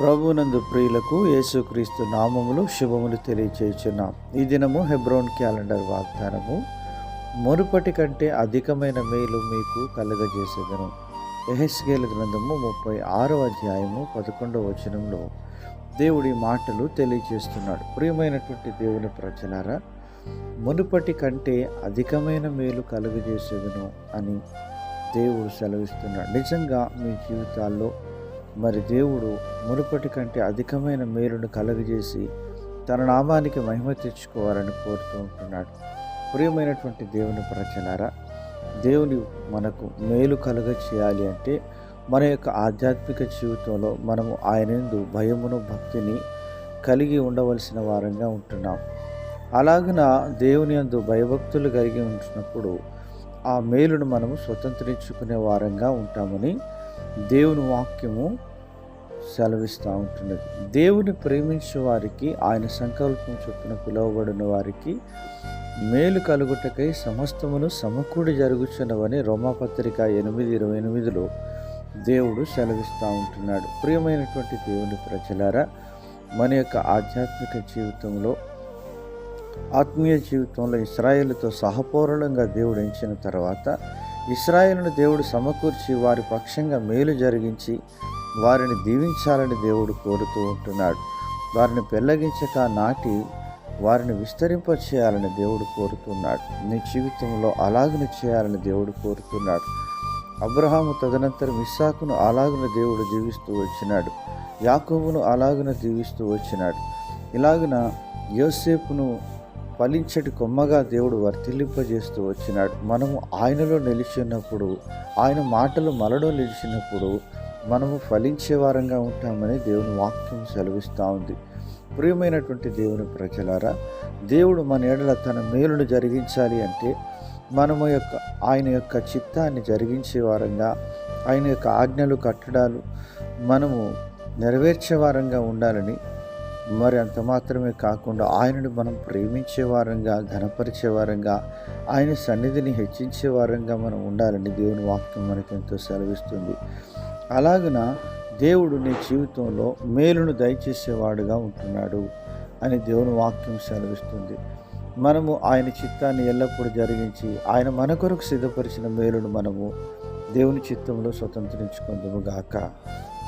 ప్రభునందు ప్రియులకు యేసుక్రీస్తు నామములు శుభములు తెలియచేస్తున్నాం ఈ దినము హెబ్రోన్ క్యాలెండర్ వాగ్దానము మునుపటి కంటే అధికమైన మేలు మీకు కలుగజేసేదను. ఎహెస్గేల్ గ్రంథము ముప్పై ఆరవ అధ్యాయము పదకొండవ వచనంలో దేవుడి మాటలు తెలియజేస్తున్నాడు ప్రియమైనటువంటి దేవుని ప్రజలారా మునుపటి కంటే అధికమైన మేలు కలుగజేసేదను అని దేవుడు సెలవిస్తున్నాడు. నిజంగా మీ జీవితాల్లో మరి దేవుడు మునుపటి కంటే అధికమైన మేలును కలుగజేసి తన నామానికి మహిమ తెచ్చుకోవాలని కోరుతూ ఉంటున్నాడు. ప్రియమైనటువంటి దేవుని ప్రజలారా దేవుని మనకు మేలు కలుగ చేయాలి అంటే మన యొక్క ఆధ్యాత్మిక జీవితంలో మనము ఆయనందు భయమును భక్తిని కలిగి ఉండవలసిన వారంగా ఉంటున్నాం. అలాగిన దేవుని యందు భయభక్తులు కలిగి ఉంటున్నప్పుడు ఆ మేలును మనము స్వతంత్రించుకునే వారంగా ఉంటామని దేవుని వాక్యము సెలవిస్తూ ఉంటున్నది. దేవుని ప్రేమించే వారికి ఆయన సంకల్పం చొప్పున పిలువబడిన వారికి మేలు కలుగుటకై సమస్తమును సమకూడి జరుగుచున్నవని రోమాపత్రిక ఎనిమిది ఇరవై ఎనిమిదిలో దేవుడు సెలవిస్తూ ఉంటున్నాడు. ప్రియమైనటువంటి దేవుని ప్రజలారా మన యొక్క ఆధ్యాత్మిక జీవితంలో ఆత్మీయ జీవితంలో ఇస్రాయేల్తో సహపౌరులంగా దేవుడు ఎంచిన తర్వాత ఇస్రాయేలును దేవుడు సమకూర్చి వారి పక్షంగా మేలు జరిగించి వారిని దీవించాలని దేవుడు కోరుతూ ఉంటున్నాడు. వారిని పెళ్ళగించక నాటి వారిని విస్తరింప చేయాలని దేవుడు కోరుతున్నాడు. నీ జీవితంలో అలాగనే చేయాలని దేవుడు కోరుతున్నాడు. అబ్రహాము తదనంతరం ఇస్సాకును అలాగున దేవుడు దీవిస్తూ వచ్చినాడు. యాకోబును అలాగున దీవిస్తూ వచ్చినాడు. ఇలాగున యోసేపును ఫలించటి కొమ్మగా దేవుడు వర్తిల్లింపజేస్తూ వచ్చినాడు. మనము ఆయనలో నిలిచినప్పుడు ఆయన మాటలు మనలో నిలిచినప్పుడు మనము ఫలించే వారంగా ఉంటామని దేవుని వాక్యం సెలవిస్తూ ఉంది. ప్రియమైనటువంటి దేవుని ప్రజలారా దేవుడు మన ఏడల తన మేలును జరిగించాలి అంటే మనము యొక్క ఆయన యొక్క చిత్తాన్ని జరిగించే వారంగా ఆయన యొక్క ఆజ్ఞలు కట్టడాలు మనము నెరవేర్చే వారంగా ఉండాలని మరి అంత మాత్రమే కాకుండా ఆయనను మనం ప్రేమించే వారంగా ఘనపరిచే వారంగా ఆయన సన్నిధిని హెచ్చించే వారంగా మనం ఉండాలని దేవుని వాక్యం మనకు ఎంతో సెలవిస్తుంది. అలాగున దేవుడు నీ జీవితంలో మేలును దయచేసేవాడుగా ఉంటున్నాడు అని దేవుని వాక్యం సెలవిస్తుంది. మనము ఆయన చిత్తాన్ని ఎల్లప్పుడూ జరిగించి ఆయన మన కొరకు సిద్ధపరిచిన మేలును మనము దేవుని చిత్తంలో స్వతంత్రించుకుందాము గాక.